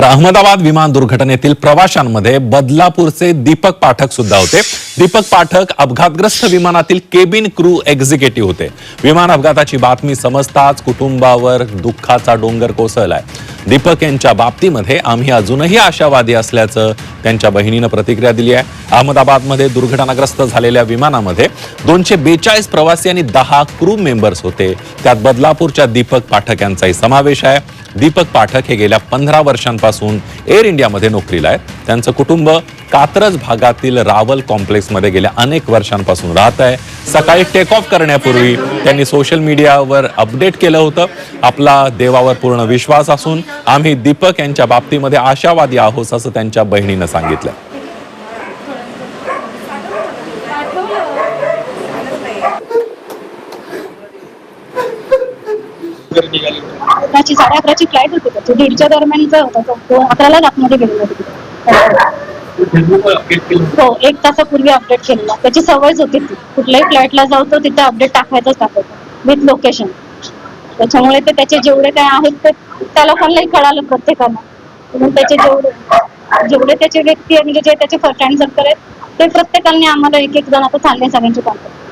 तर अहमदाबाद विमान दुर्घटनेतील प्रवाशांमध्ये बदलापूरचे दीपक पाठक सुद्धा होते. दीपक पाठक अपघातग्रस्त विमानातील केबिन क्रू एक्झिक्युटिव्ह होते. विमान अपघाताची बातमी समजताच कुटुंबावर दुःखाचा डोंगर कोसळलाय. दीपक यांच्या बाबतीमध्ये आम्ही अजूनही आशावादी असल्याचं त्यांच्या बहिणीनं प्रतिक्रिया दिली आहे. अहमदाबादमध्ये दुर्घटनाग्रस्त झालेल्या विमानामध्ये दोनशे बेचाळीस प्रवासी आणि दहा क्रू मेंबर्स होते. त्यात बदलापूरच्या दीपक पाठक यांचाही समावेश आहे. दीपक पाठक हे गेल्या पंधरा वर्षांपासून एअर इंडियामध्ये नोकरीला आहेत. त्यांचं कुटुंब कात्रज भागातील रावल कॉम्प्लेक्समध्ये गेल्या अनेक वर्षांपासून राहत आहे. सकाळी टेक ऑफ करण्यापूर्वी त्यांनी सोशल मीडियावर अपडेट केलं होतं. आपला देवावर पूर्ण विश्वास असून आम्ही दीपक यांच्या बाबतीमध्ये आशावादी आहोत असं त्यांच्या बहिणीनं सांगितलं. साडे अकराची फ्लाईट होती दीडच्या होता तो अकराला आतमध्ये गेलेला होती. हो, हो एक तासापूर्वी अपडेट केलेला त्याची सवयच होती ती. कुठल्याही फ्लॅटला जाऊ तो तिथे अपडेट टाकायचं टाकायचं. विथ लोकेशन त्याच्यामुळे ते त्याचे जेवढे काय आहेत ते त्या लोकांनाही कळालं प्रत्येकाला. म्हणून त्याचे जेवढे जेवढे त्याचे व्यक्ती म्हणजे जे त्याचे फ्रेंड सर्कल आहेत ते प्रत्येकाने आम्हाला एक एक जण आता चालले सगळ्यांचे कॉन्टॅक्ट